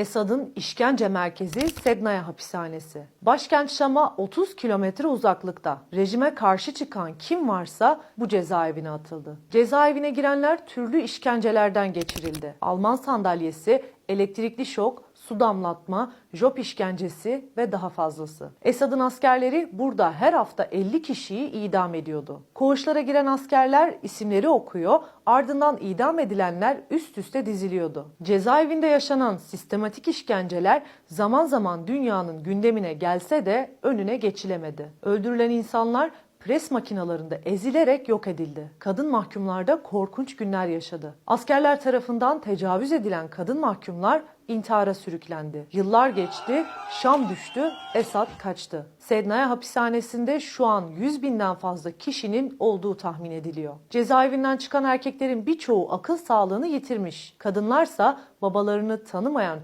Esad'ın işkence merkezi Sednaya hapishanesi. Başkent Şam'a 30 kilometre uzaklıkta. Rejime karşı çıkan kim varsa bu cezaevine atıldı. Cezaevine girenler türlü işkencelerden geçirildi. Alman sandalyesi, elektrikli şok, su damlatma, job işkencesi ve daha fazlası. Esad'ın askerleri burada her hafta 50 kişiyi idam ediyordu. Koğuşlara giren askerler isimleri okuyor, ardından idam edilenler üst üste diziliyordu. Cezaevinde yaşanan sistematik işkenceler zaman zaman dünyanın gündemine gelse de önüne geçilemedi. Öldürülen insanlar pres makinalarında ezilerek yok edildi. Kadın mahkumlarda korkunç günler yaşadı. Askerler tarafından tecavüz edilen kadın mahkumlar intihara sürüklendi. Yıllar geçti, Şam düştü, Esad kaçtı. Sednaya hapishanesinde şu an 100 binden fazla kişinin olduğu tahmin ediliyor. Cezaevinden çıkan erkeklerin birçoğu akıl sağlığını yitirmiş. Kadınlarsa babalarını tanımayan